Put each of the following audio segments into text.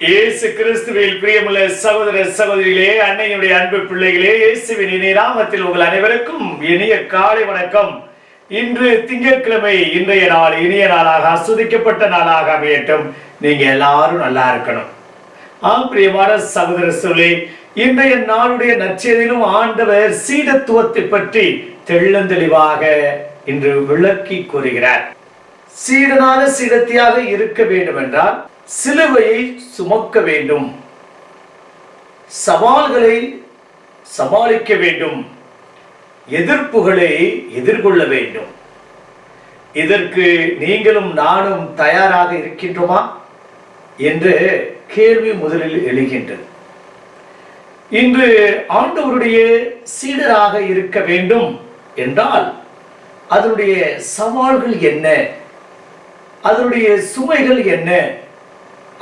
இயேசு கிறிஸ்துவில் பிரியமுள்ள சகோதர சகோதரிகளே அன்னையுடைய அன்பு பிள்ளைகளே இயேசுவின் இனிய நாமத்தில் உங்கள் அனைவருக்கும் இனிய காலை வணக்கம். இன்று திங்கட்கிழமை இன்றைய நாள் இனிய நாளாக அசுதிக்கப்பட்ட நாளாக அமையட்டும். நீங்க எல்லாரும் நல்லா இருக்கணும். ஆம் பிரியமான சகோதர சொல்லி இன்றைய நாளுடைய நற்செய்தியிலும் ஆண்டவர் சீடத்துவத்தை பற்றி தெள்ளந்தெளிவாக இன்று விளக்கி கூறுகிறார். சீடனாக சீடத்தியாக இருக்க வேண்டும் என்றால் சிலுவையை சுமக்க வேண்டும். சவால்களை சமாளிக்க வேண்டும். எதிர்ப்புகளை எதிர்கொள்ள வேண்டும். இதற்கு நீங்களும் நானும் தயாராக இருக்கின்றோமா? என்று கேள்வி முதலில் எழுகின்றது. இன்று ஆண்டவருடைய சீடராக இருக்க வேண்டும் என்றால் அதனுடைய சவால்கள் என்ன? அதனுடைய சுமைகள் என்ன?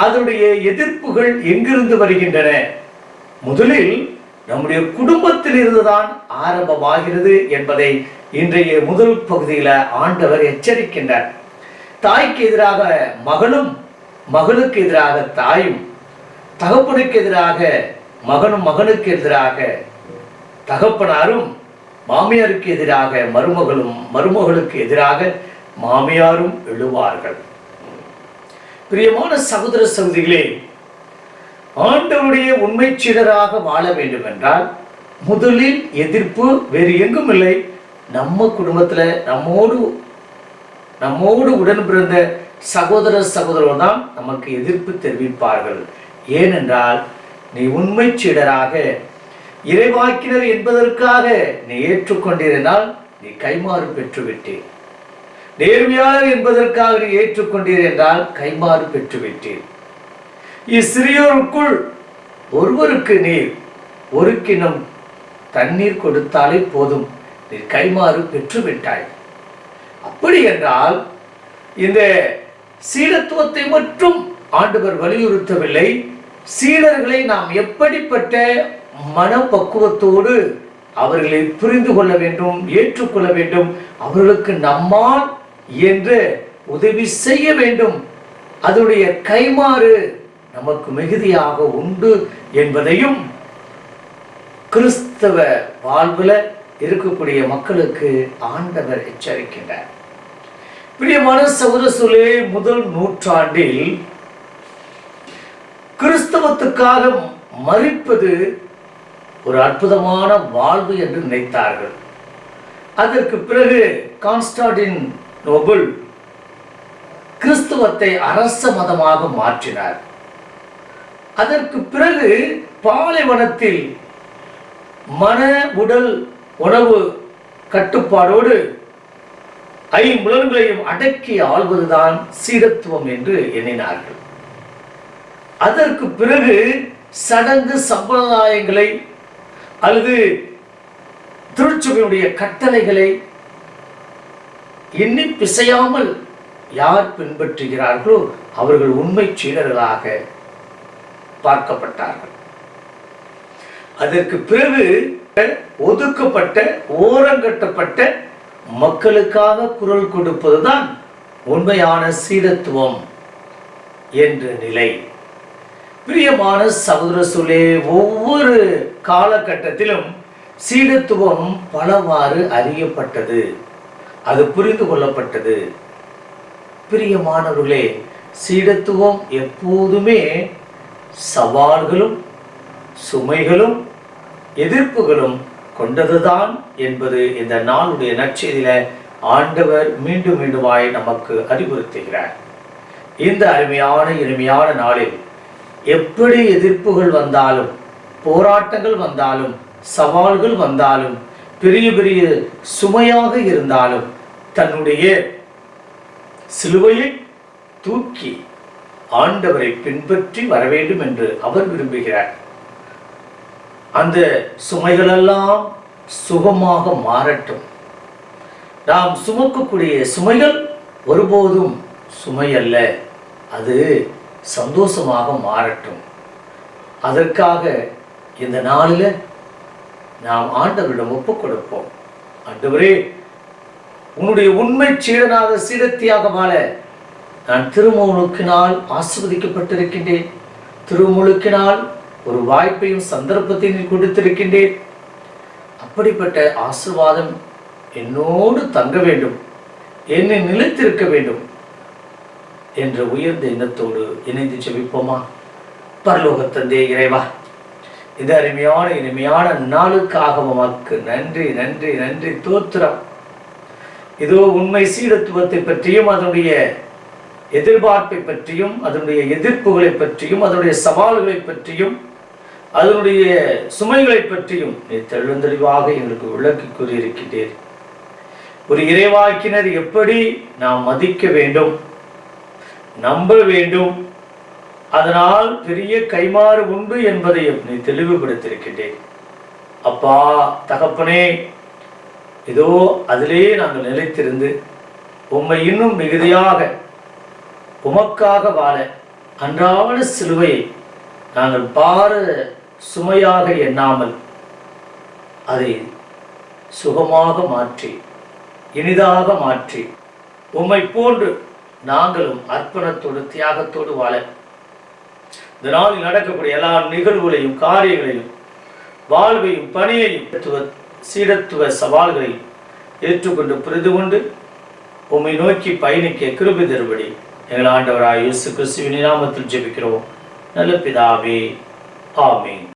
அதனுடைய எதிர்ப்புகள் எங்கிருந்து வருகின்றன? முதலில் நம்முடைய குடும்பத்தில் இருந்துதான் ஆரம்பமாகிறது என்பதை இன்றைய முதல் பகுதியில் ஆண்டவர் எச்சரிக்கின்றார். தாய்க்கு எதிராக மகளும் மகளுக்கு எதிராக தாயும் தகப்பனுக்கு எதிராக மகனும் மகனுக்கு எதிராக தகப்பனாரும் மாமியாருக்கு எதிராக மருமகளும் மருமகளுக்கு எதிராக மாமியாரும் எழுவார்கள். பிரியமான சகோதர சகோதரிகளே ஆண்டவருடைய உண்மை சீடராக வாழ வேண்டும் என்றால் முதலில் எதிர்ப்பு வேறு எங்கும் இல்லை. நம்ம குடும்பத்துல நம்மோடு நம்மோடு உடன் பிறந்த சகோதர சகோதரர் தான் நமக்கு எதிர்ப்பு தெரிவிப்பார்கள். ஏனென்றால் நீ உண்மை சீடராக இறைவாக்கினர் என்பதற்காக நீ ஏற்றுக்கொண்டிருந்தால் நீ கைமாறு பெற்றுவிட்டேன் நேர்மையாளர் என்பதற்காக நீ ஏற்றுக்கொண்டீர் என்றால் கைமாறு பெற்றுவிட்டீர். இச்சிறியோருக்குள் ஒருவருக்கு நீர் ஒரு கிணம் தண்ணீர் கொடுத்தாலே போதும். நீ கைமாறு பெற்றுவிட்டாய். அப்படி என்றால் இந்த சீடத்துவத்தை மட்டும் ஆண்டவர் வலியுறுத்தவில்லை. சீடர்களை நாம் எப்படிப்பட்ட மனப்பக்குவத்தோடு அவர்களை புரிந்து கொள்ள வேண்டும் ஏற்றுக்கொள்ள வேண்டும். அவர்களுக்கு நம்மால் என்று உதவி செய்ய வேண்டும். அதனுடைய கைமாறு நமக்கு மிகுதியாக உண்டு என்பதையும் கிறிஸ்தவ வாழ்வில் இருக்கக்கூடிய மக்களுக்கு ஆண்டவர் எச்சரிக்கின்றார். பிரியமான சகோதர முதல் நூற்றாண்டில் கிறிஸ்தவத்துக்காக மறிப்பது ஒரு அற்புதமான வாழ்வு என்று நினைத்தார்கள். அதற்கு பிறகு கான்ஸ்டாண்டின் நோபல். கிறிஸ்துவத்தை அரச மதமாக மாற்றினார். அதற்கு பிறகு பாலைவனத்தில் மன உடல் உணவு கட்டுப்பாடோடு ஐம்புலன்களையும் அடக்கி ஆள்வதுதான் சீரத்துவம் என்று எண்ணினார்கள். அதற்கு பிறகு சடங்கு சம்பிரதாயங்களை அல்லது திருச்சபையுடைய கட்டளைகளை எண்ணி பிசையாமல் யார் பின்பற்றுகிறார்களோ அவர்கள் உண்மை சீடர்களாக பார்க்கப்பட்டார்கள். அதற்கு பிறகு ஒதுக்கப்பட்ட ஓரங்கட்டப்பட்ட மக்களுக்காக குரல் கொடுப்பதுதான் உண்மையான சீடத்துவம் என்ற நிலை. பிரியமான சகோதர சொல்லே ஒவ்வொரு காலகட்டத்திலும் சீடத்துவம் பலவாறு அறியப்பட்டது. அது புரிந்து கொள்ளப்பட்டது. பிரியமானவர்களே சீடத்துவம் எப்போதுமே சவால்களும் சுமைகளும் எதிர்ப்புகளும் கொண்டதுதான் என்பது இந்த நாளுடைய நற்செய்தியில ஆண்டவர் மீண்டும் மீண்டுமாய் நமக்கு அறிவுறுத்துகிறார். இந்த அருமையான இனிமையான நாளில் எப்படி எதிர்ப்புகள் வந்தாலும் போராட்டங்கள் வந்தாலும் சவால்கள் வந்தாலும் பெரிய பெரிய சுமையாக இருந்தாலும் தன்னுடைய சிலுவையை தூக்கி ஆண்டவரை பின்பற்றி வர வேண்டும் என்று அவர் விரும்புகிறார். அந்த சுமைகளெல்லாம் சுகமாக மாறட்டும். நாம் சுமக்கக்கூடிய சுமைகள் ஒருபோதும் சுமை அல்ல அது சந்தோஷமாக மாறட்டும். அதற்காக இந்த நாளில் நாம் ஆண்டவரிடம் ஒப்புக் கொடுப்போம் ஆண்டவரே உன்னுடைய உண்மை சீடனாக சீடத்தியாக வாழ நான் திருமுழுக்கினால் ஆசிர்வதிக்கப்பட்டிருக்கின்றேன். திருமுழுக்கினால் ஒரு வாய்ப்பையும் சந்தர்ப்பத்தையும் கொடுத்திருக்கின்றேன். அப்படிப்பட்ட ஆசிர்வாதம் என்னோடு தங்க வேண்டும். என்னை நிலைத்திருக்க வேண்டும் என்ற உயர்ந்த எண்ணத்தோடு இணைந்து செவிப்போமா பரலோக தந்தே இறைவா இந்த அருமையான இனிமையான நாளுக்காக உமக்கு நன்றி நன்றி நன்றி. தோத்திரம். இதோ உண்மை சீரத்துவத்தை பற்றியும் அதனுடைய எதிர்பார்ப்பை பற்றியும் அதனுடைய எதிர்ப்புகளை பற்றியும் அதனுடைய சவால்களை பற்றியும் அதனுடைய சுமைகளை பற்றியும் நீ தெளிவந்தெளிவாக எங்களுக்கு விளக்கி கூறியிருக்கின்றீர். ஒரு இறைவாக்கினர் எப்படி நாம் மதிக்க வேண்டும் நம்ப வேண்டும் அதனால் பெரிய கைமாறு உண்டு என்பதையும் நீ தெளிவுபடுத்தியிருக்கின்றேன் அப்பா தகப்பனே இதோ அதிலே நாங்கள் நிலைத்திருந்து உம்மை இன்னும் மிகுதியாக உமக்காக வாழ அன்றாட சிலுவையை நாங்கள் பார சுமையாக எண்ணாமல் அதை சுகமாக மாற்றி இனிதாக மாற்றி உம்மை போன்று நாங்களும் அர்ப்பணத்தோடு தியாகத்தோடு வாழ. இந்த நாளில் நடக்கக்கூடிய எல்லா நிகழ்வுகளையும் காரியங்களையும் வாழ்வையும் பணியையும் சீடத்துவ சவால்களை ஏற்றுக்கொண்டு புரிந்து கொண்டு உம்மை நோக்கி பயணிக்க கிருபி தருபடி எங்கள் ஆண்டவராய் இயேசு கிறிஸ்துவின் நாமத்தில் ஜெபிக்கிறோம். நல்ல பிதாவே ஆமீன்.